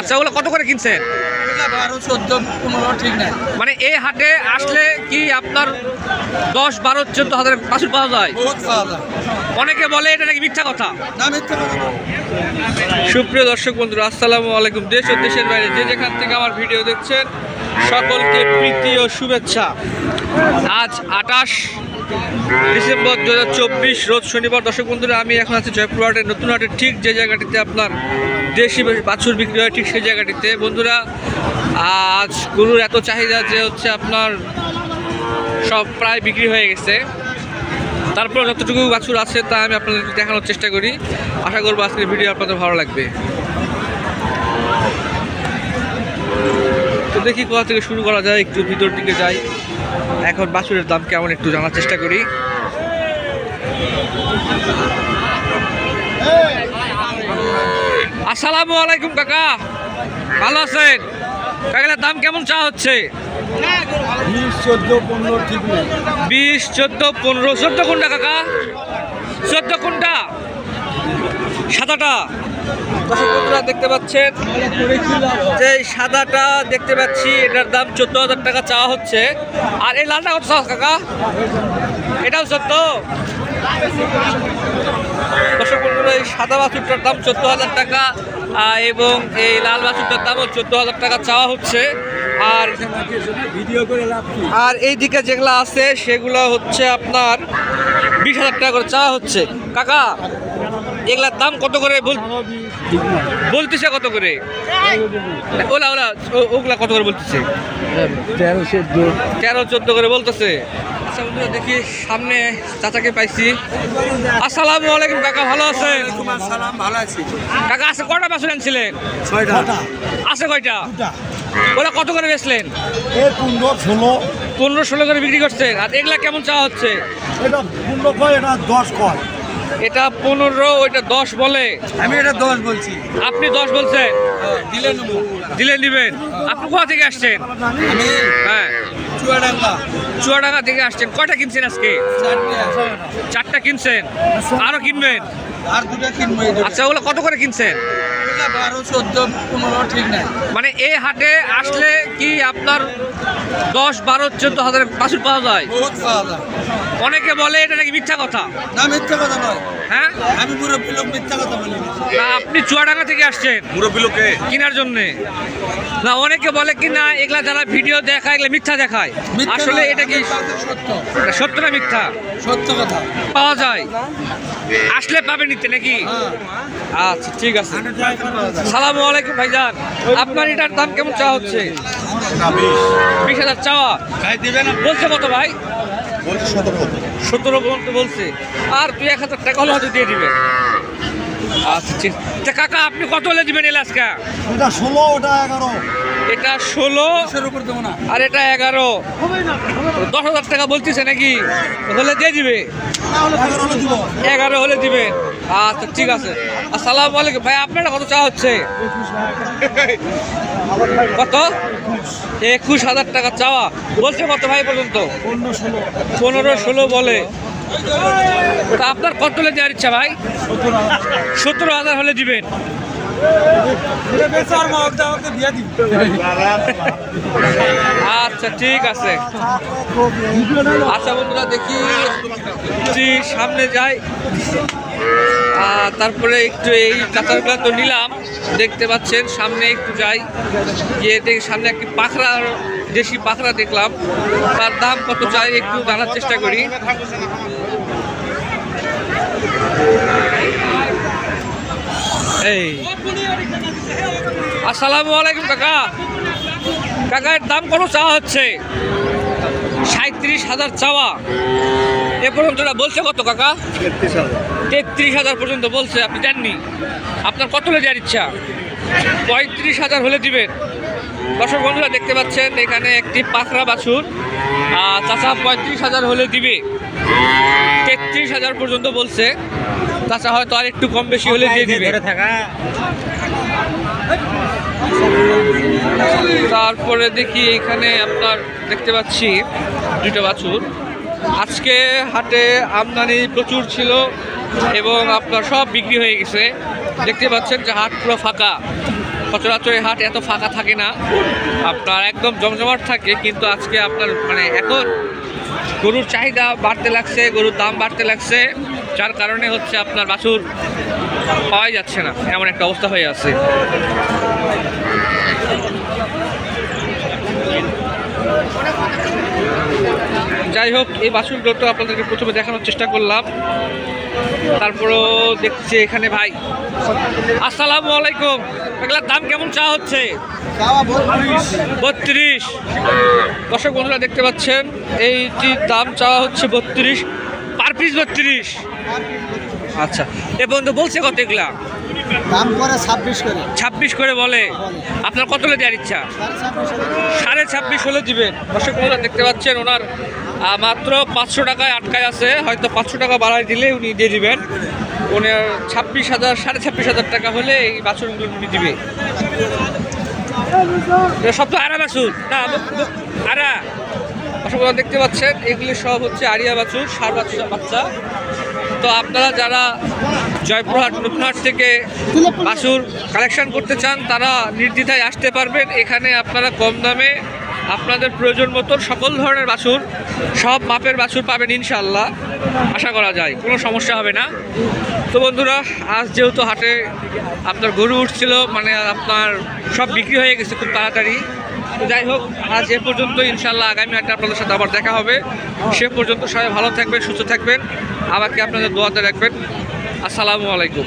আচ্ছা ওগুলো কত করে কিনছেন? মানে এই হাটে আসলে কি আপনার দশ বারো চোদ্দ হাজার বাছুর পাওয়া যায়? অনেকে বলে এটা নাকি মিথ্যা কথা। সুপ্রিয় দর্শক বন্ধুরা আসসালামু আলাইকুম। দেশ ও দেশের বাইরে যে যেখান থেকে আমার ভিডিও দেখছেন সকলকে প্রীতি ও শুভেচ্ছা। আজ আটাশ ডিসেম্বর দু হাজার চব্বিশ, রোজ শনিবার। দর্শক বন্ধুরা, আমি এখন আছি জয়পুর হাটের নতুন হাটের ঠিক যে জায়গাটিতে আপনার দেশি বাছুর বিক্রি হয়, ঠিক সেই জায়গাটিতে। বন্ধুরা, আজ গরুর এত চাহিদা যে হচ্ছে আপনার সব প্রায় বিক্রি হয়ে গেছে। তারপর যতটুকু বাছুর আছে তা আমি আপনাদেরকে দেখানোর চেষ্টা করি। আশা করব আজকের ভিডিও আপনাদের ভালো লাগবে। তো দেখি কোথা থেকে শুরু করা যায়, একটু ভিতর দিকে যাই। এখন বাছুরের দাম কেমন একটু জানার চেষ্টা করি। আসসালামু আলাইকুম কাকা ভালো আছেন? কাকার দাম কেমন চা হচ্ছে? বিশ চোদ্দ পনেরো চোদ্দ কোনটা কাকা? চোদ্দ কোনটা? সাদাটা। বন্ধুরা দেখতে পাচ্ছেন যে সাদাটা দেখতে পাচ্ছি, এটার দাম চোদ্দ হাজার টাকা চাওয়া হচ্ছে। আর এই লালটা কত কাকা? এটাও চোদ্দ। দর্শক বন্ধুরা, এই সাদা বাছুরটার দাম চোদ্দ হাজার টাকা এবং এই লাল বাছুরটার দামও চোদ্দ হাজার টাকা চাওয়া হচ্ছে। আর ভিডিও করে আর এই দিকে যেগুলো আছে, সেগুলো হচ্ছে আপনার বিশ হাজার টাকা করে চাওয়া হচ্ছে। কাকা? এগুলার দাম কত করে? বল বলতেছে কত করে? ওলা ওলা ও- ওগুলা কত করে বলতেছে? তেরো চোদ্দ তেরো চোদ্দ করে বলতেছে। আচ্ছা বন্ধুরা দেখি সামনে চাচাকে পাইছি। আসসালামু আলাইকুম কাকা ভালো আছেন? ভালো আছি। কাকা আছে কটা বাছুর আনছিলেন? ছয়টা। আছে কয়টা? ওরা কত করে বেচলেন? পনেরো ষোলো। পনেরো ষোলো করে বিক্রি করছেন। আর এগুলা কেমন চাওয়া হচ্ছে? এটা পনেরো কয় এটা দশ কয়। এটা পনেরো ওইটা দশ বলে। আমি এটা দশ বলছি। আপনি দশ বলছেন? দিলে দিলে নিবেন। আপনি কোথা থেকে আসছেন? হ্যাঁ। চুয়াডাঙ্গা। চুয়াডাঙ্গা থেকে আসছেন। কয়টা কিনছেন আজকে? চারটা। কিনছেন। আরও কিনবেন? আর দুটো কিনবো আচ্ছা ওগুলো কত করে কিনছেন? চোদ্দ পনেরো ঠিক মানে এই হাটে আসলে কি আপনার দশ বারো চোদ্দ হাজার বাছুর পাওয়া যায়? পাওয়া যায়। অনেকে বলে এটা নাকি মিথ্যা কথা। না মিথ্যা কথা নয়। হ্যাঁ? আমি পুরো লোক মিথ্যা কথা বলি না। আপনি চুয়াডাঙ্গা থেকে আসছেন। মুরব্বী লোকে? কেনার জন্য। না অনেকে বলে কি না এগুলা যারা ভিডিও দেখায় এগুলা মিথ্যা দেখায়। আসলে এটা কি সত্য। সত্য না মিথ্যা? সত্য কথা। পাওয়া যায়। আসলে পাবেন নিতে নাকি? হ্যাঁ। আচ্ছা ঠিক আছে। সালামু আলাইকুম ভাইজান। আপনার এটার দাম কেমন চাওয়া হচ্ছে? বিশ। হাজার চাওয়া। খাই দিবে না বলছে কত ভাই? বলছি সতেরো সতেরো পর্যন্ত বলছে। আর দুই এক হাজার টাকা হলে হয়তো দিয়ে দিবেন আচ্ছা কাকা আপনি কত হলে দিবেন এটা ষোলো ওটা এগারো। এটা ষোলো। এর উপর দেবো না। আর এটা এগারো। দশ হাজার টাকা বলতেছে নাকি? হলে দিয়ে দিবে। এগারো হলে দিব। এগারো হলে দিবেন আচ্ছা ঠিক আছে। আসসালামু আলাইকুম। ভাই আপনারা কত চা হচ্ছে? কত? একুশ হাজার টাকা চাওয়া। বলছে কত ভাই পর্যন্ত পনেরো ষোলো বলে। তা আপনার কত হলে দেওয়ার ইচ্ছা ভাই? সতেরো হাজার হলে দিবেন। আচ্ছা ঠিক আছে। আচ্ছা বন্ধুরা, দেখি সামনে যাই। তারপরে একটু এই চাতারগুলো তো নিলাম, দেখতে পাচ্ছেন, সামনে একটু যাই, গিয়ে সামনে একটি পাখরা, দেশি পাখরা দেখলাম। তার দাম কত চাই একটু জানার চেষ্টা করি। এই। আসসালামু আলাইকুম, কাকা। কাকা দাম কত চাওয়া হচ্ছে? সাঁত্রিশ হাজার চাওয়া। এ পর্যন্ত ওরা বলছে কত, কাকা? তেত্রিশ হাজার পর্যন্ত বলছে, আপনি জাননি আপনার কত হলে দেওয়ার ইচ্ছা? পঁয়ত্রিশ হাজার হলে দিবেন। দর্শক বন্ধুরা, দেখতে পাচ্ছেন, এখানে একটি পাখরা বাছুর চাচা পঁয়ত্রিশ হাজার হলে দিবে। তেত্রিশ হাজার পর্যন্ত বলছে। চাচা হয়তো আর একটু কম বেশি হলে দিয়ে দিবে। তারপরে দেখি এখানে আপনার দেখতে পাচ্ছি দুটো বাছুর। আজকে হাটে আমদানি প্রচুর ছিল এবং আপনার সব বিক্রি হয়ে গেছে। দেখতে পাচ্ছেন যে হাট পুরো ফাঁকা। সচরাচর হাট এত ফাঁকা থাকে না। আপনার একদম জমজমাট থাকে, কিন্তু আজকে আপনার মানে এখন গরুর চাহিদা বাড়তে লাগছে, গরুর দাম বাড়তে লাগছে, যার কারণে হচ্ছে আপনার বাছুর পাওয়াই যাচ্ছে না। এমন একটা অবস্থা হয়ে আছে। যাই হোক, এই তো আপনাদেরকে প্রথমে দেখানোর চেষ্টা করলাম। তারপরও দেখছি এখানে ভাই। আসসালামু আলাইকুম। এগুলার দাম কেমন চা হচ্ছে? বত্রিশ। দর্শক বন্ধুরা দেখতে পাচ্ছেন, এইটির দাম চাওয়া হচ্ছে বত্রিশ। পার পিস বত্রিশ। আচ্ছা এ বন্ধু বলছে কত এগুলা? দাম করে ছাব্বিশ করে। ছাব্বিশ করে বলে। আপনার কত হলে দেওয়ার ইচ্ছা? সাড়ে ছাব্বিশ হলে দিবেন। দর্শক বন্ধুরা দেখতে পাচ্ছেন ওনার মাত্র পাঁচশো টাকায় আটকায় আছে। হয়তো পাঁচশো টাকা বাড়ায় দিলে উনি দিয়ে দিবেন। ওনার ছাব্বিশ হাজার সাড়ে ছাব্বিশ হাজার টাকা হলে এই বাছুরগুলো উনি দিবে। সব তো আরা বাছুর। না আরা। বন্ধুরা দেখতে পাচ্ছেন, এগুলি সব হচ্ছে আরিয়া বাছুর, সার বাচ্চা বাচ্চা। তো আপনারা যারা জয়পুরহাট নতুনহাট থেকে বাছুর কালেকশন করতে চান, তারা নির্দ্বিধায় আসতে পারবেন। এখানে আপনারা কম দামে আপনাদের প্রয়োজন মতন সকল ধরনের বাছুর, সব মাপের বাছুর পাবেন ইনশাল্লাহ আশা করা যায়, কোনো সমস্যা হবে না। তো বন্ধুরা, আজ যেহেতু হাটে আপনার গরু উঠছিল মানে আপনার সব বিক্রি হয়ে গেছে খুব তাড়াতাড়ি। যাই হোক, আজ এ পর্যন্ত ইনশাল্লাহ আগামী একটা আপনাদের সাথে আবার দেখা হবে। সে পর্যন্ত সবাই ভালো থাকবেন, সুস্থ থাকবেন। আমাকে আপনাদের দোয়াতে রাখবেন? আসসালামু আলাইকুম।